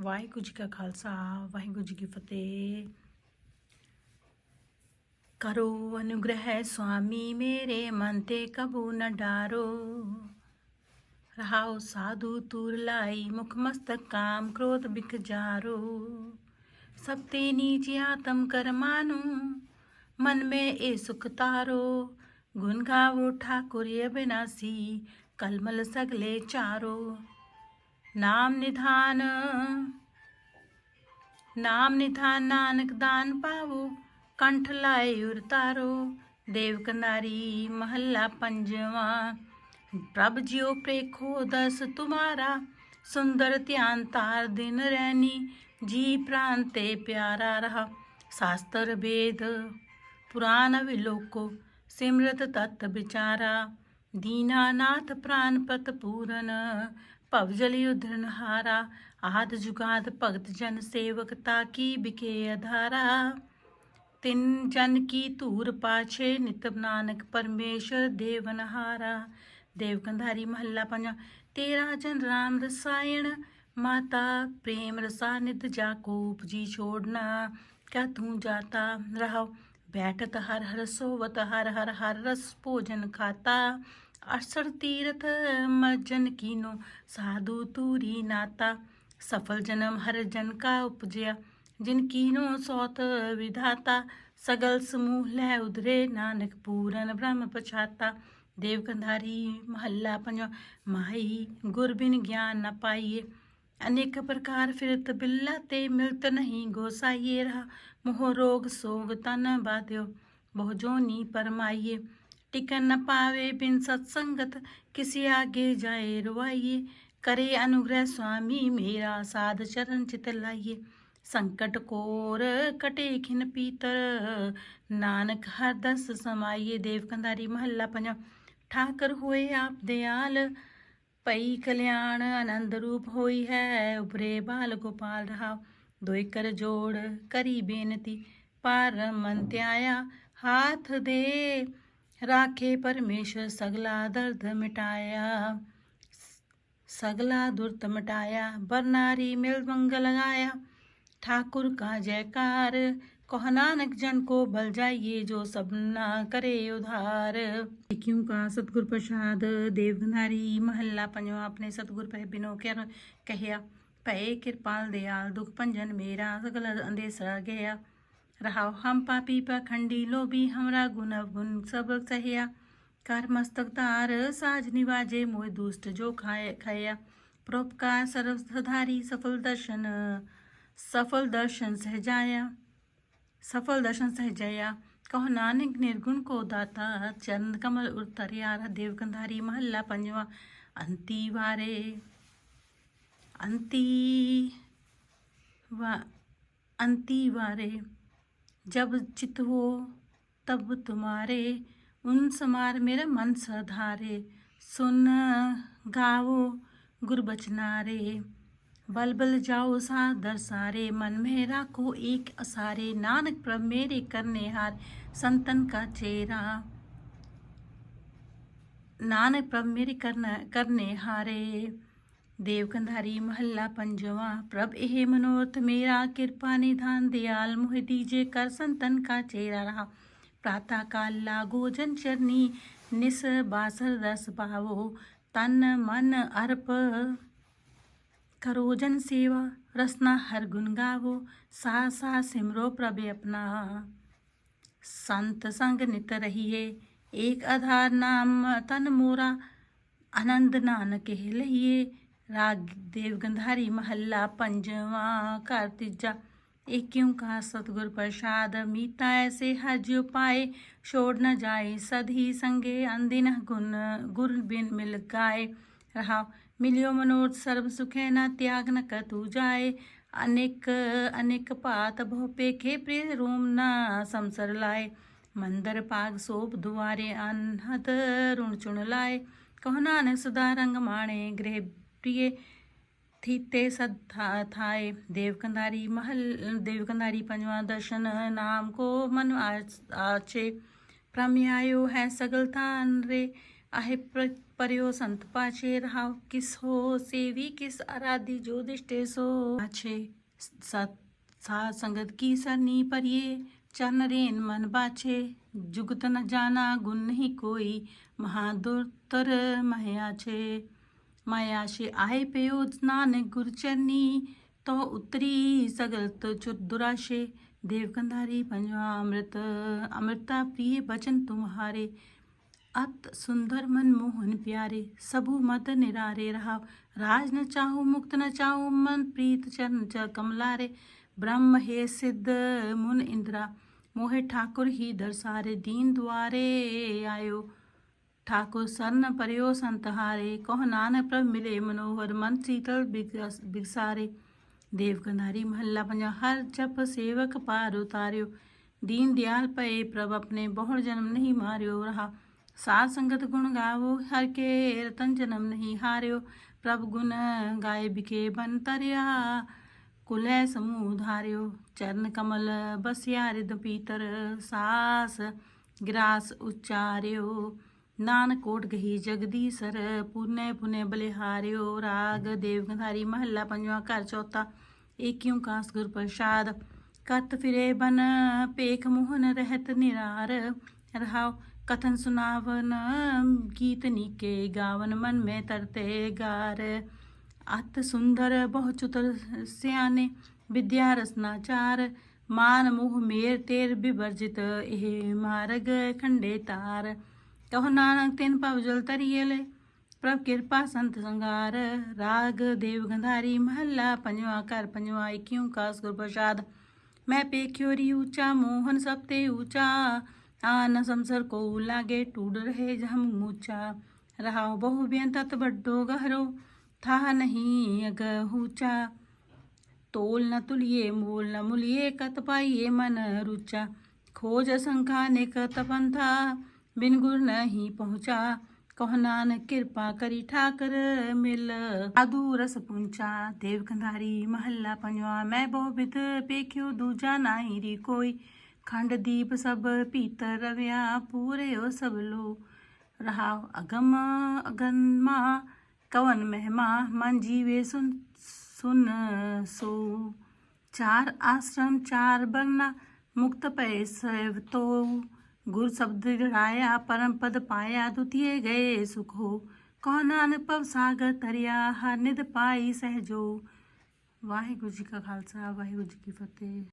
ਵਾਹਿਗੁਰੂ ਜੀ ਕਾ ਖਾਲਸਾ, ਵਾਹਿਗੁਰੂ ਜੀ ਕੀ ਫਤਿਹ। ਕਰੋ ਅਨੁਗ੍ਰਹਿ ਸੁਆਮੀ, ਮੇਰੇ ਮਨ ਤੇ ਕਬੂ ਨ ਡਾਰੋ। ਰਹਾਉ ਸਾਧੂ ਤੂਰ ਲਾਈ, ਮੁਖ ਮਸਤਕ ਕਾਮ ਕ੍ਰੋਧ ਬਿਖ ਜਾਰੋ। ਸਭ ਤੇ ਨੀਚ ਆਤਮ ਕਰਮਾਨੂ ਮਨ ਮੇ ਇਹ ਸੁਖ ਤਾਰੋ। ਗੁਣ ਗਾਵੋ ਠਾकुर ਅਬਿਨਾਸੀ ਕਲਮਲ ਸਗਲੇ ਚਾਰੋ। ਨਾਮ ਨਿਧਾਨ ਨਾਮ ਨਿਧਾਨ ਨਾਨਕ ਦਾਨ ਪਾਵੋ, ਕੰਠ ਲਾਏ ਉਰਤਾਰੋ ਦੇਵ ਕਨਾਰੀ ਮਹੱਲਾ ਪੰਜਵਾਂ। ਪ੍ਰਭ ਜਿਉ ਪ੍ਰੇਖੋ ਦਸ ਤੁਮਾਰਾ, ਸੁੰਦਰ ਧਿਆਨ ਤਾਰ ਦਿਨ ਰਹਿਨੀ ਜੀ ਪ੍ਰਾਨ ਤੇ ਪਿਆਰਾ ਰਹਾ। ਸ਼ਾਸਤਰ ਵੇਦ, ਪੁਰਾਨ ਵਿਲੋਕੋ ਸਿਮਰਤ ਤਤ ਵਿਚਾਰਾ। ਦੀਨਾਨਾਥ ਪ੍ਰਾਨ ਪਤ ਪੂਰਨ ਭਵ ਜਲ ਉਧਰਨ ਹਾਰਾ ਆਦ ਜੁਗਾਦ ਭਗਤ ਜਨ ਸੇਵਕ ਤਾ ਕੀ ਬਿਕੇ ਅਧਾਰਾ। ਤਿੰਨ ਜਨ ਕੀ ਧੂਰ ਪਾਛੇ, ਨਿਤ ਨਾਨਕ ਪਰਮੇਸ਼ਰ ਦੇਵਨਹਾਰਾ ਦੇਵ ਕੰਧਾਰੀ ਮਹੱਲਾ ਪੰਜਾ, ਤੇਰਾ ਜਨ ਰਾਮ ਰਸਾਇਣ, ਮਾਤਾ ਪ੍ਰੇਮ ਰਸਾ ਨਿਤ ਜਾ ਕੋ ਉਪਜੀ ਛੋੜਨਾ। ਕਾ ਤੂੰ ਜਾਤਾ ਰਹੋ ਬੈਠਤ ਹਰ ਹਰ ਸੋਵਤ, ਹਰ ਹਰ ਹਰ ਰਸ ਭੋਜਨ ਖਾਤਾ। ਅਸਰ ਤੀਰਥ ਮਜਨ ਕੀਨੋ, ਸਾਧੂ ਤੂਰੀ ਨਾਤਾ, ਸਫਲ ਜਨਮ ਹਰ ਜਨ ਕਾ ਉਪਜਿਆ, ਜਿਨ ਕੀਨੋ ਸੋਤ ਵਿਧਾਤਾ, ਸਗਲ ਸਮੂਹ ਲੈ ਉਧਰੇ ਨਾਨਕ ਪੂਰਨ ਬ੍ਰਹਮ ਪਛਾਤਾ, ਦੇਵ ਕੰਧਾਰੀ ਮਹੱਲਾ ਪੰਜਵਾਂ ਮਾਈ ਗੁਰ ਬਿਨ ਗਿਆਨ ਨ ਪਾਈਏ, ਅਨੇਕ ਪ੍ਰਕਾਰ ਫਿਰਤ ਬਿੱਲਾ ਤੇ ਮਿਲਤ ਨਹੀਂ ਗੋਸਾਈਏ ਰਹਾ, ਮੋਹ ਰੋਗ ਸੋਗ ਤਨ ਬਾਧਿਓ, ਬਹੁ ਜੋਨੀ ਪਰਮਾਈਏ ਟਿਕਨ ਨ ਪਾਵੇ ਬਿਨ ਸਤ ਸੰਗਤ ਕਿਸੀ ਆਗੇ ਜਾਏ ਰਵਾਈਏ ਕਰੇ ਅਨੁਗ੍ਰਹ ਸੁਆਮੀ, ਮੇਰਾ ਸਾਧ ਚਰਨ ਚਿਤ ਸੰਕਟ ਕੋਰ ਕਟੇ ਖਿਨ ਪੀਤਰ, ਨਾਨਕ ਹਰ ਦਸ ਸਮਾਈਏ। ਦੇਵ ਕੰਧਾਰੀ ਮਹੱਲਾ ਪੰਜਾ ਠਾਕਰ ਹੋਏ ਆਪ ਦਿਆਲ। ਪਈ ਕਲਿਆਣ ਆਨੰਦ ਰੂਪ ਹੋਈ ਹੈ, ਉਪਰੇ ਬਾਲ ਗੋਪਾਲ ਰਹਾ ਦੋਇ ਕਰ ਜੋੜ ਕਰੀ ਬੇਨਤੀ ਪਰ ਮਨ ਧਿਆਇਆ, ਹਾਥ ਦੇ। राखे परमेश्वर सगला दर्द मिटाया। सगला दुर्द मिटाया, बरनारी मिल मंग लगाया। ठाकुर का जयकार, कह नानक जन को बल जाइए जो सब ना करे उधार। क्यों का सतगुर प्रसाद, देवनारी महल्ला पंजवा अपने सतगुर पर बिनो कर कहया भय कृपाल दयाल दुख पंजन मेरा, सगला अंदेसरा गया। रहाओ, हम पापी लो लोभी हमरा गुन गुन सबक सहया। कर मस्तक तार साज निवाजे मोय दुष्ट जो खाए खया प्रोपकार सर्वधारी सफल दर्शन सफल दर्शन सहजाया सफल दर्शन सहजाया कहो नानक निर्गुण को दाता चंद कमल उतरियारा देवगंधारी महल्ला पंजवा, अंति वारे, अंति वा, अंति वारे। जब चित हो, तब तुम्हारे उन समार मेरा मन सधारे सुन, गाओ गुरबचनारे बलबल जाओ सा सारे मन मेरा को एक असारे। नानक प्रभ मेरे करने हार, संतन का चेहरा। नानक प्रभ मेरे करना, करने हारे। देवकंधारी महल्ला पंजवा, प्रभ एह मनोरथ, मेरा कृपा निधान, दयाल मुह दीजे, कर संतन का चेहरा रहा। प्रातः काल लागो जन चरनी निस बासर रस पावो तन मन अर्प करो जन सेवा, रसना हर गुन गावो, सा सा सिमरो प्रभे अपना। संत संग नित रहिए एक आधार नाम तन मोरा, आनंद नानक लहिए राग देव गंधारी महल्ला पंजवा कर तीजा। एक क्यों कहा सतगुर प्रसाद, मीता ऐसे हर पाए। छोड़ न जाए सदी संगे, अंदिन गुन, गुर बिन मिल गाए। रहा, मिलियो मनोरथ सर्व सुखे न त्याग न कतु जाए। अनेक अनेक पात भो पेखे प्रिय रोम न समसर लाए। मंदर पाग सोप दुआरे अनहद, ऋण चुन लाए। कहो नानक, सुधा रंग माणे, गृह प्रिय थी ते सद्धा थाए। देवकंदारी महल देवकंदारी पंजवा दर्शन नाम को मन आच, आचे। प्रम्यायो है सगल थान रे। आहे परियो संत पाचे रहा किस हो सेवी किस आराधि जो दिष्टे सो। आचे। सत सा संगत की सनी पर ये चरण रेन मन बाचे। जुगत न जाना गुण ही कोई। महादुर्तर महे आचे। माया से आए पयो नानक गुरचरनी तो उतरी सगलत चुर दुराशे। देवकंधारी पंजवा अमृत अमृता प्रिय बचन तुम्हारे। अत सुंदर मन मोहन प्यारे, सबु मत निरारे रहा राज न चाहू, मुक्त न चाहू, मन प्रीत चरण च कमलारे। ब्रह्म हे सिद्ध मुन इंद्रा, मोहे ठाकुर ही दरसारे। दीन द्वारे आयो। ठाकुर सरन पर्यो संतहारे, कहो नान प्रभ मिले मनोहर, मन शीतल बिगस- बिगसारे। देव कंधारी महल्ला पंजा हर जप सेवक पार उतार्यो। दीन दयाल पए प्रभ, अपने बहुर जन्म नहीं मार्यो रहा। साध संगत गुण गावो, हर के रतन जन्म नहीं हार्यो। प्रभ गुण गाय बिके बन तरिया कुलय समूह धार्यो। चरण कमल बसिया रिद पीतर सास, ग्रास उच्चार्यो। नानक कोट गही जगदीसर पुण्य पुण्य बलिहार्यो राग देवगंधारी महला पंजवा घर चौथा एकियों कास गुर प्रसाद कत फिरे बन पेख मोहन रहत निरार रहाव कथन सुनावन गीत नीके गावन मन में तरते गार अत सुंदर बहु चतुर सियाने विद्या रसनाचार मान मुह मेर तेर विवर्जित एह मार्ग खंडे तार कहो नानक, तिन पव जल तरियल प्रभ कृपा संत संगार, राग, देव गंधारी, महला पंजवा कर पंजवा इक्यों कास गुर प्रसाद। मैं पेख्योरी ऊँचा, मोहन सबते ऊँचा। आन संसर को लागे टूट रहे जम ऊँचा रहा बहु बेन तत बड्डो गहरो था नहीं अग ऊँचा। तोल न तुलिए, मोल न मुलिए, कत पाइए मन रुचा। खोज शंखा ने कत पंथा। बिन गुर नहीं पहुँचा। कह, नानक, कृपा करी ठाकर मिल। साधु रस पुंचा देव कंधारी, महल्ला पंजवा। मैं विध पेख्यो, दूजा नाई री कोई। खंड दीप सब पीतर रव्या पूरे हो सब लो। रहा अगम अगनमा, कवन महिमा, मन जीवे सुन सुन सो। चार आश्रम, चार बरना मुक्त पै सैव तो। गुर शब्द जड़ाया परम पद पाया, द्वितीय गए सुखो। कौन अनुपम सागर तरिया निद पाई सहजो। वाहिगुरु जी का खालसा, वाहिगुरु जी की फतेह।